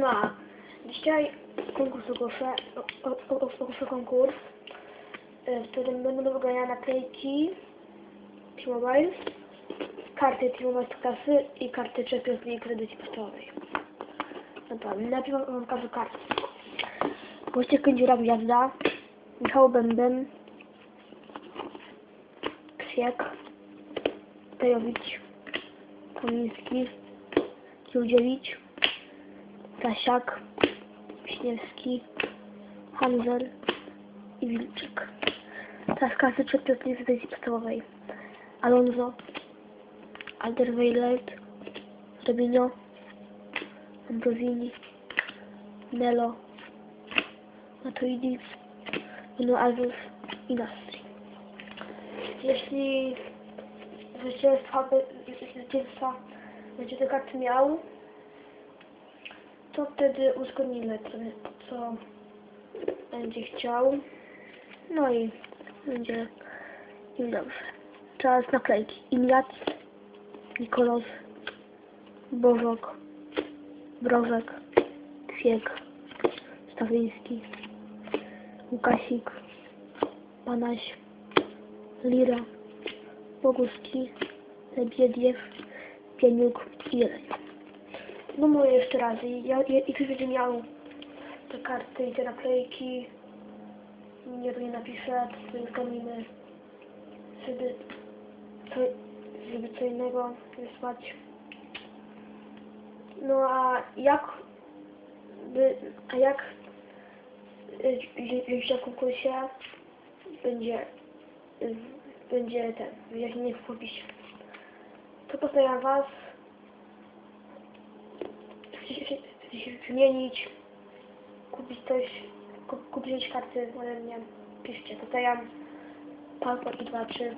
No dzisiaj konkurs ogłoszę, ogłoszę konkurs, e, w którym będą do wygrania naklejki T-Mobile, karty T-Mobile z klasy i karty Champions League z edycji podstawowej. Dobra, najpierw wam pokażę karty. Wojciech Kędziura Gwiazda, Michał Bęben, Ksiek, Tejowicz, Kamiński, Jódziewicz, Stasiak, Wiśniewski, Hanzel i Wilczyk. Teraz klasy z edycji podstawowej. Alonso, Alderweireld, Robinho, Ambrosini, Melo, Matuidi, Nuno Alves i Nastri. Jeśli zwycięstwa, zwycięstwa będzie te karty miał, to wtedy uzgodnimy, co, będzie chciał. No i będzie im dobrze. Czas naklejki. Iliad, Nikolos, Bożok, Brożek, Kwiek, Stawiński, Łukasik, Panaś, Lira, Boguski, Lebiediew, Pieniuk i Jeleń. No mówię jeszcze raz, i ja, i ktoś będzie miał te karty i te naklejki, nie to nie napiszę, to sobie żeby co, żeby co innego wysłać. No a jak by, a jak jeśli w konkursie będzie y, będzie ten wyjaśnienie w opisie. To pozdrawiam was. Wymienić, kupić coś, kup, kupić karty ode mnie, piszcie. Pozdrawiam. Palko i 2, 3.